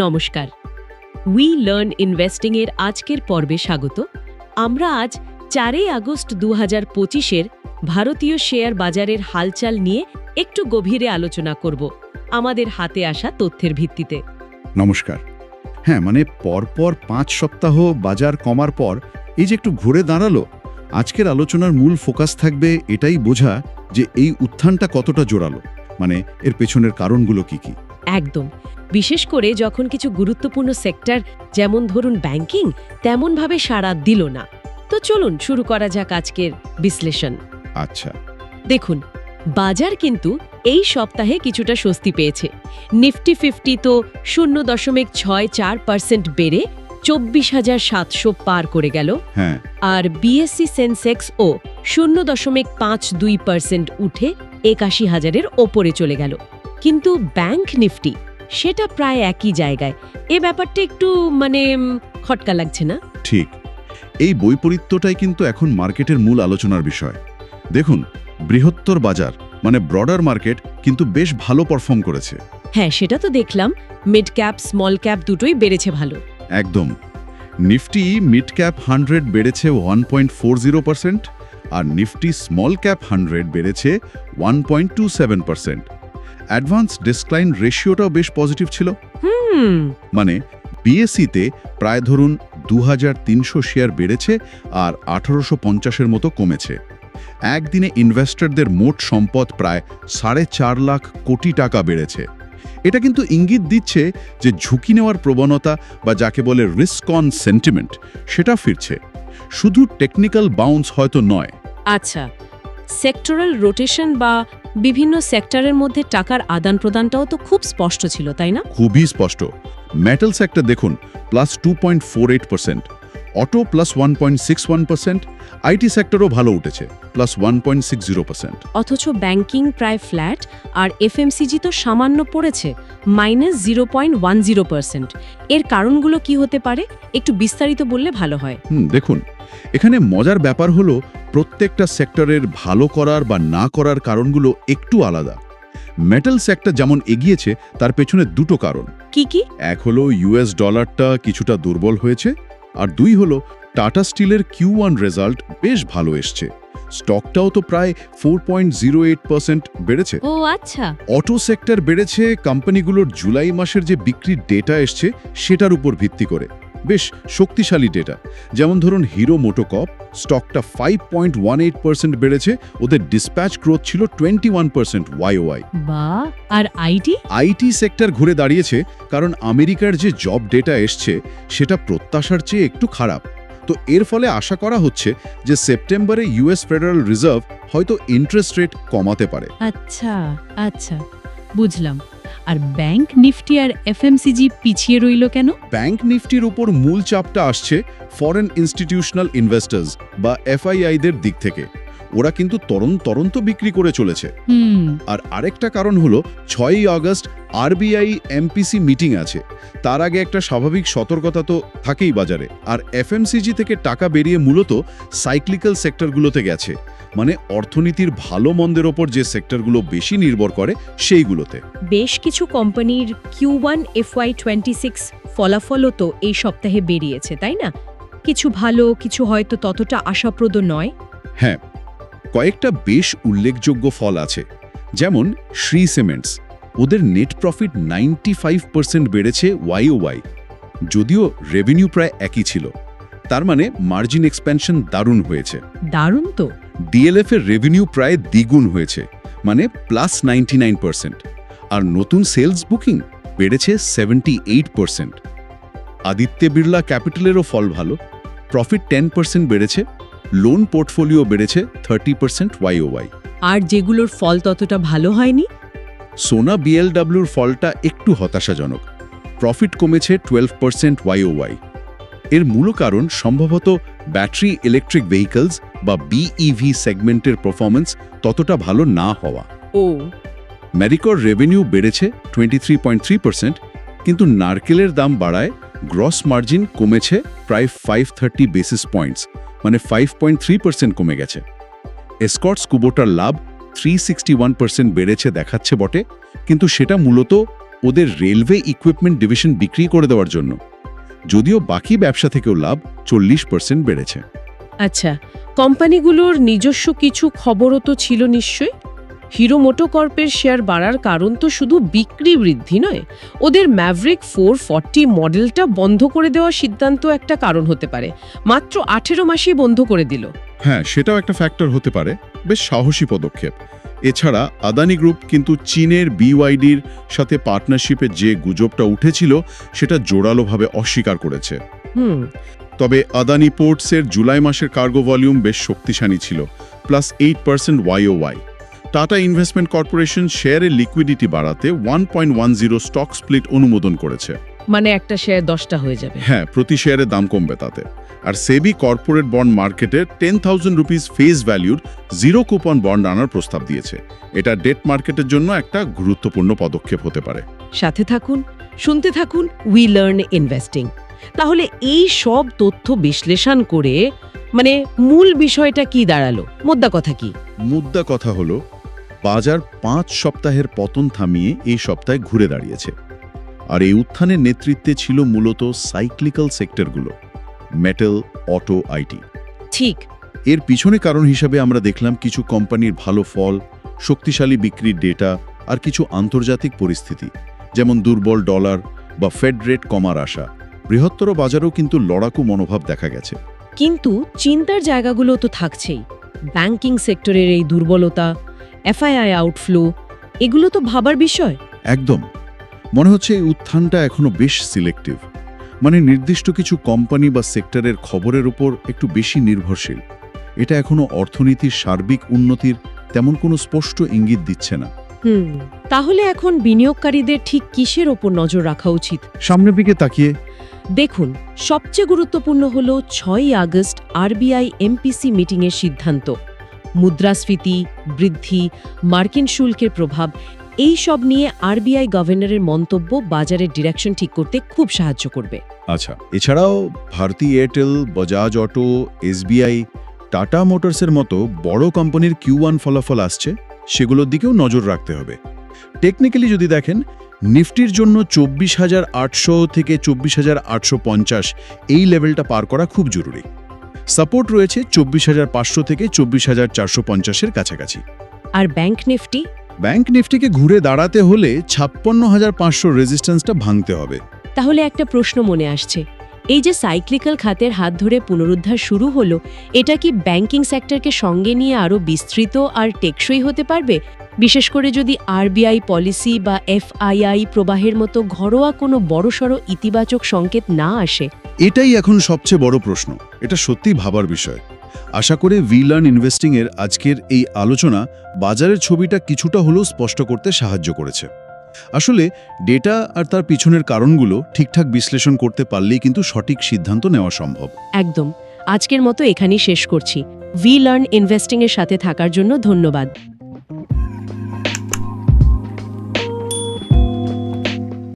নমস্কার। We learn investing এর আজকের পর্বে স্বাগত। আমরা আজ চারই আগস্ট দু হাজার পঁচিশের ভারতীয় শেয়ার বাজারের হালচাল নিয়ে একটু গভীরে আলোচনা করব আমাদের হাতে আসা তথ্যের ভিত্তিতে। নমস্কার। হ্যাঁ মানে পরপর পাঁচ সপ্তাহ বাজার কমার পর এই যে একটু ঘুরে দাঁড়াল, আজকের আলোচনার মূল ফোকাস থাকবে এটাই বোঝা যে এই উত্থানটা কতটা জোরালো। মানে এর পেছনের কারণগুলো কি কি? একদম। বিশেষ করে যখন কিছু গুরুত্বপূর্ণ সেক্টর যেমন ধরুন ব্যাংকিং তেমনভাবে সাড়া দিল না। তো চলুন শুরু করা যাক আজকের বিশ্লেষণ। আচ্ছা। দেখুন বাজার কিন্তু এই সপ্তাহে কিছুটা স্বস্তি পেয়েছে। নিফটি ফিফটি তো শূন্য দশমিক ছয় চার পার্সেন্ট বেড়ে চব্বিশ হাজার সাতশো পার করে গেল। হ্যাঁ। আর বিএসসি সেন্সেক্স ও শূন্য দশমিক পাঁচ দুই পার্সেন্ট উঠে একাশি হাজারের ওপরে চলে গেল। কিন্তু ব্যাংক নিফটি সেটা প্রায় একই জায়গায়। এ ব্যাপারটা একটু মানে খটকা লাগছে না? ঠিক। এই বৈপরীত্যটাই কিন্তু এখন মার্কেটের মূল আলোচনার বিষয়। দেখুন বৃহত্তর বাজার মানে ব্রডার মার্কেট কিন্তু বেশ ভালো পারফর্ম করেছে। হ্যাঁ সেটা তো দেখলাম। মিড ক্যাপ স্মল ক্যাপ দুটোই বেড়েছে ভালো। একদম। নিফটি মিড ক্যাপ হান্ড্রেড বেড়েছে one point four zero percent আর নিফটি স্মল ক্যাপ হান্ড্রেড বেড়েছে one point two seven percent advance decline রেশিওটাও বেশ পজিটিভ ছিল। হুম। মানে বিএসসিতে প্রায় ধরুন দু তিনশো শেয়ার বেড়েছে আর আঠারোশো পঞ্চাশের মতো কমেছে। একদিনে ইনভেস্টরদের মোট সম্পদ প্রায় সাড়ে চার লাখ কোটি টাকা বেড়েছে। এটা কিন্তু ইঙ্গিত দিচ্ছে যে ঝুঁকি নেওয়ার প্রবণতা বা যাকে বলে রিস্ক অন সেন্টিমেন্ট সেটা ফিরছে। শুধু টেকনিক্যাল বাউন্স হয়তো নয় আচ্ছা সেক্টরাল রোটেশন বা বিভিন্ন সেক্টরের মধ্যে টাকার আদান প্রদানটাও তো খুব স্পষ্ট ছিল তাই না? খুবই স্পষ্ট। মেটাল সেক্টর দেখুন plus two point four eight percent auto plus one point six one percent IT সেক্টরও ভালো উঠেছে plus one point six zero percent অথচ ব্যাংকিং প্রায় ফ্ল্যাট আর এফএমসিজি তো সামান্য পড়েছে minus zero point one zero percent এর কারণগুলো কি হতে পারে? একটু বিস্তারিত বললে ভালো হয়। হুম দেখুন এখানে মজার ব্যাপার হলো প্রত্যেকটা সেক্টরের ভালো করার বা না করার কারণগুলো একটু আলাদা। মেটাল সেক্টর যেমন এগিয়েছে তার পেছনে দুটো কারণ। কি কি? এক হলো ইউএস ডলারটা কিছুটা দুর্বল হয়েছে আর দুই হলো টাটা স্টিলের কিউ ওয়ান রেজাল্ট বেশ ভালো এসছে। স্টকটাও তো প্রায় four point zero eight percent বেড়েছে। ও আচ্ছা। অটো সেক্টর বেড়েছে কোম্পানিগুলোর জুলাই মাসের যে বিক্রির ডেটা এসছে সেটার উপর ভিত্তি করে। বেশ শক্তিশালী ডেটা যেমন ধরুন হিরো মোটোকপ স্টকটা five point one eight percent বেড়েছে ওদের ডিসপ্যাচ গ্রোথ ছিল টোয়েন্টি ওয়ান পার্সেন্ট ওয়াই বা আর আইটি আইটি সেক্টর ঘুরে দাঁড়িয়েছে কারণ আমেরিকার যে জব ডেটা এসছে সেটা প্রত্যাশার চেয়ে একটু খারাপ। তো এর ফলে আশা করা হচ্ছে যে সেপ্টেম্বরে ইউএস ফেডারেল রিজার্ভ হয়তো ইন্টারেস্ট রেট কমাতে পারে। আচ্ছা আচ্ছা বুঝলাম। আর ব্যাংক নিফটি আর এফএমসিজি পিছিয়ে রইল কেন? ব্যাংক নিফটির উপর মূল চাপটা আসছে ফরেন ইনস্টিটিউশনাল ইনভেস্টার্স বা এফআইআইদের দিক থেকে। ওরা কিন্তু তরণ তরন্ত বিক্রি করে চলেছে। আর আরেকটা কারণ হলো ছয়ই আগস্ট আরবিআই এমপিসি মিটিং আছে। তার আগে একটা স্বাভাবিক সতর্কতা তো থাকেই বাজারে। আর এফএমসিজি থেকে টাকা বেরিয়ে মূলত সাইক্লিক্যাল সেক্টরগুলোতে গেছে। মানে অর্থনীতির ভালো মন্দের ওপর যে সেক্টরগুলো বেশি নির্ভর করে সেইগুলোতে। বেশ কিছু কোম্পানির Q one FY twenty six ফলাফলও তো এই সপ্তাহে বেরিয়েছে তাই না? কিছু ভালো কিছু হয়তো ততটা আশাপ্রদ নয়। হ্যাঁ কয়েকটা বেশ উল্লেখযোগ্য ফল আছে যেমন শ্রী সিমেন্টস। ওদের net profit ninety five percent বেড়েছে ওয়াই ওয়াই যদিও রেভিনিউ প্রায় একই ছিল। তার মানে মার্জিন এক্সপ্যানশন দারুণ হয়েছে। দারুণ তো। ডিএলএফ এর রেভিনিউ প্রায় দ্বিগুণ হয়েছে মানে প্লাস নাইনটি নাইন পার্সেন্ট আর নতুন সেলস বুকিং বেড়েছে seventy eight percent Aditya Birla ক্যাপিটালেরও ফল ভালো প্রফিট টেন পার্সেন্ট বেড়েছে লোন পোর্টফোলিও বেড়েছে থার্টি পার্সেন্ট ওয়াই আর যেগুলোর ফল ততটা ভালো হয়নি? সোনা বিএলডাব্লিউর ফলটা একটু হতাশাজনক। প্রফিট কমেছে টুয়েলভ পার্সেন্ট ওয়াই এর মূল কারণ সম্ভবত ব্যাটারি ইলেকট্রিক ভেহিকলস বা বিইভি সেগমেন্টের পারফরমেন্স ততটা ভালো না হওয়া। ও। ম্যারিকর রেভিনিউ বেড়েছে twenty three point three percent কিন্তু নারকেলের দাম বাড়ায় গ্রস মার্জিন কমেছে প্রায় ফাইভ থার্টি বেসিস পয়েন্টস মানে ফাইভ কমে গেছে। এসকটস কুবোটার লাভ থ্রি বেড়েছে দেখাচ্ছে বটে, কিন্তু সেটা মূলত ওদের রেলওয়ে ইকুইপমেন্ট ডিভিশন বিক্রি করে দেওয়ার জন্য। যদিও বাকি ব্যবসা থেকেও লাভ চল্লিশ বেড়েছে। আচ্ছা কোম্পানিগুলোর নিজস্ব কিছু খবরও তো ছিল নিশ্চয়ই? হিরো মোটোকর্পের শেয়ার বাড়ার কারণ তো শুধু বিক্রি বৃদ্ধি নয় ওদের ম্যাভরিক ফোর ফর্টি মডেলটা বন্ধ করে দেওয়ার সিদ্ধান্ত একটা কারণ হতে পারে মাত্র আঠেরো মাসেই বন্ধ করে দিল। হ্যাঁ সেটাও একটা ফ্যাক্টর হতে পারে বেশ সাহসী পদক্ষেপ। এছাড়া আদানি গ্রুপ কিন্তু চীনের বিওয়াইডির সাথে পার্টনারশিপে যে গুজবটা উঠেছিল সেটা জোরালোভাবে অস্বীকার করেছে। হুম। তবে আদানি পোর্টসের জুলাই মাসের কার্গো ভলিউম বেশ শক্তিশালী ছিল plus eight percent Y Y Tata investment corporation শেয়ারের লিকুইডিটি বাড়াতে one point one zero stock split অনুমোদন করেছে। মানে একটা শেয়ার দশটা হয়ে যাবে। হ্যাঁ প্রতি শেয়ারের দাম কমবে তাতে। আর সেবি কর্পোরেট বন্ড মার্কেটে টেন থাউজেন্ড রুপিস ফেস ভ্যালিউর জিরো কুপন বন্ড আনার প্রস্তাব দিয়েছে। এটা ডেট মার্কেটের জন্য একটা গুরুত্বপূর্ণ পদক্ষেপ হতে পারে। সাথে থাকুন শুনতে থাকুন উই লার্ন ইনভেস্টিং তাহলে এই সব তথ্য বিশ্লেষণ করে মানে মূল বিষয়টা কি দাঁড়াল? মোদ্দা কথা কি? মুদ্রা কথা হলো বাজার পাঁচ সপ্তাহের পতন থামিয়ে এই সপ্তাহে ঘুরে দাঁড়িয়েছে। আর এই উত্থানের নেতৃত্বে ছিল মূলত সাইক্লিক্যাল সেক্টরগুলো মেটাল অটো আইটি ঠিক। এর পিছনে কারণ হিসাবে আমরা দেখলাম কিছু কোম্পানির ভালো ফল শক্তিশালী বিক্রির ডেটা আর কিছু আন্তর্জাতিক পরিস্থিতি যেমন দুর্বল ডলার বা ফেড রেট কমার আশা। বৃহত্তর বাজারেও কিন্তু লড়াকু মনোভাব দেখা গেছে। কিন্তু চিন্তার জায়গাগুলো তো থাকছেই। ব্যাংকিং সেক্টরের এই দুর্বলতা এফআইআই আউটফ্লো এগুলো তো ভাবার বিষয়। একদম। মনে হচ্ছে এই উত্থানটা এখনও বেশ সিলেক্টিভ মানে নির্দিষ্ট কিছু কোম্পানি বা সেক্টরের খবরের উপর একটু বেশি নির্ভরশীল। এটা এখনও অর্থনীতির সার্বিক উন্নতির তেমন কোনো স্পষ্ট ইঙ্গিত দিচ্ছে না। হুম তাহলে এখন বিনিয়োগকারীদের ঠিক কিসের ওপর নজর রাখা উচিত? সামনের দিকে তাকিয়ে। দেখুন সবচেয়ে গুরুত্বপূর্ণ হল ছয়ই আগস্ট আরবিআই এমপিসি মিটিংয়ের সিদ্ধান্ত। মুদ্রাস্ফীতি, বৃদ্ধি, মার্কিন শুল্কের প্রভাব, এই সব নিয়ে আরবিআই গভর্নরের মন্তব্য বাজারের ডিরেকশন ঠিক করতে খুব সাহায্য করবে। আচ্ছা এছাড়াও ভারতী এয়ারটেল, বজাজ অটো, এসবিআই, টাটা মোটরসের মতো বড় কোম্পানির কিউ ওয়ান ফলাফল আসছে, সেগুলোর দিকেও নজর রাখতে হবে। টেকনিক্যালি যদি দেখেন, নিফটির জন্য চব্বিশ হাজার আটশো থেকে চব্বিশ হাজার আটশো পঞ্চাশ এই লেভেলটা পার করা খুব জরুরি। সাপোর্ট রয়েছে চব্বিশ হাজার পাঁচশো থেকে চব্বিশ হাজার চারশো পঞ্চাশের কাছাকাছি। আর ব্যাংক নিফটি? ব্যাংক নিফটিকে ঘুরে দাঁড়াতে হলে ছাপ্পান্ন হাজার পাঁচশো রেজিস্ট্যান্সটা ভাঙতে হবে। তাহলে একটা প্রশ্ন মনে আসছে। এই যে সাইক্লিক্যাল খাতের হাত ধরে পুনরুদ্ধার শুরু হলো, এটা কি ব্যাংকিং সেক্টরকে সঙ্গে নিয়ে আরও বিস্তৃত আর টেকসই হতে পারবে? বিশেষ করে যদি আরবিআই পলিসি বা এফআইআই প্রবাহের মতো ঘরোয়া কোনো বড়সড় ইতিবাচক সংকেত না আসে? এটাই এখন সবচেয়ে বড় প্রশ্ন, এটা সত্যিই ভাবার বিষয়। আশা করে ভি লার্ন ইনভেস্টিংয়ের আজকের এই আলোচনা বাজারের ছবিটা কিছুটা হলেও স্পষ্ট করতে সাহায্য করেছে। আসলে, ডেটা আর তার পিছনের কারণগুলো ঠিকঠাক বিশ্লেষণ করতে পারলেই কিন্তু সঠিক সিদ্ধান্ত নেওয়া সম্ভব। একদম। আজকের মতো এখানেই শেষ করছি। ভি লার্ন ইনভেস্টিং এর সাথে থাকার জন্য ধন্যবাদ।